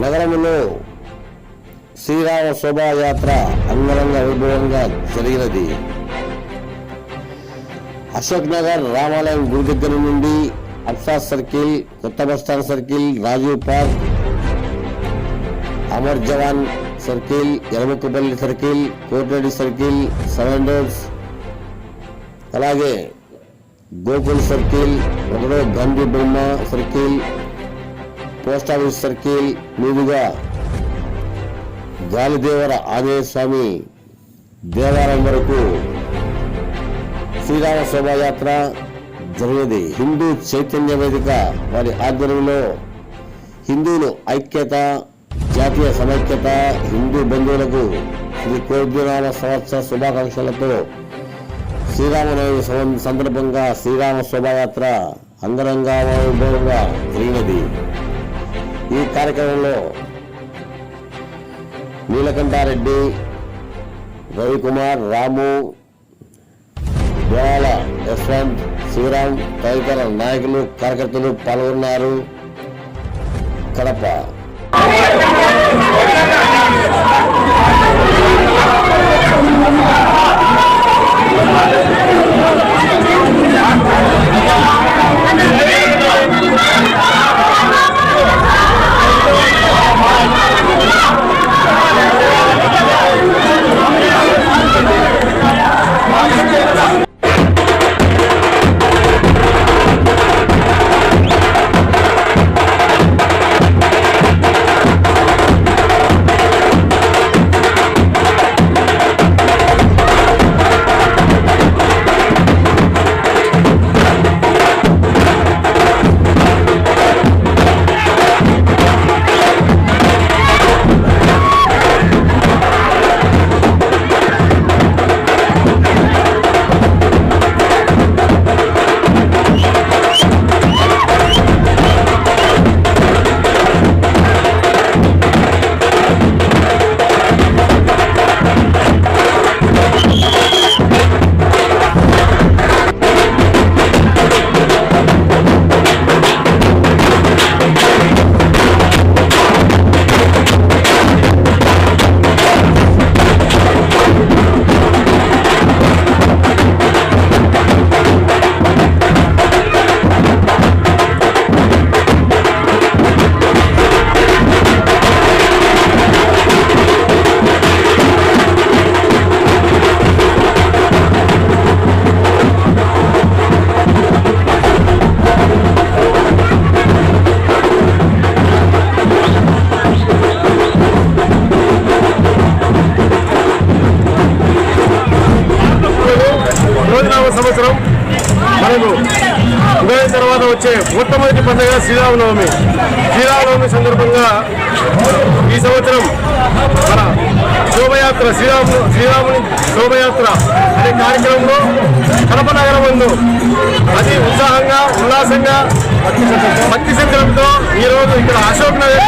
నగరంలో శ్రీరామ శోభాయాత్ర అంగరంగ వైభవంగా జరిగినది. అశోక్ నగర్ రామాలయం గుడి దగ్గర నుండి అప్సా సర్కిల్ కొత్త bus stand circle Rajiv park Amar Jawan circle ఎలముక్కపల్లి circle Kotireddy circle seven roads అలాగే గోకుల్ సర్కిల్ ఒకటో గాంధీ బొమ్మ సర్కిల్ పోస్ట్ ఆఫీస్ సర్కిల్ మీదుగా గాలిదేవర ఆంజనేయ స్వామి దేవాలయం వరకు శ్రీరామ శోభాయాత్ర జరిగేది హిందూ చైతన్య వేదిక వారి ఆధ్వర్యంలో హిందువులు ఐక్యత జాతీయ సమైక్యత హిందూ బంధువులకు శ్రీ కోద్యనామ సంవత్సర శుభాకాంక్షలతో శ్రీరామనవమి సందర్భంగా శ్రీరామ శోభాయాత్ర అంగరంగా వైభవంగా జరిగినది. ఈ కార్యక్రమంలో నీలకంఠారెడ్డి రవికుమార్ రాము బోళ యశ్వంత్ శ్రీరామ్ తదితర నాయకులు కార్యకర్తలు పాల్గొన్నారు. కడప. రోజునామ సంవత్సరం. మనకు ఉగాది తర్వాత వచ్చే మొట్టమొదటి పండుగ శ్రీరామనవమి. శ్రీరామనవమి సందర్భంగా ఈ సంవత్సరం మన శోభయాత్ర శ్రీరాము శ్రీరాముని శోభయాత్ర అనే కార్యక్రమంలో కడప నగరం ముందు అతి ఉత్సాహంగా ఉల్లాసంగా భక్తి సంకల్పంతో ఈరోజు ఇక్కడ అశోక్ నగర్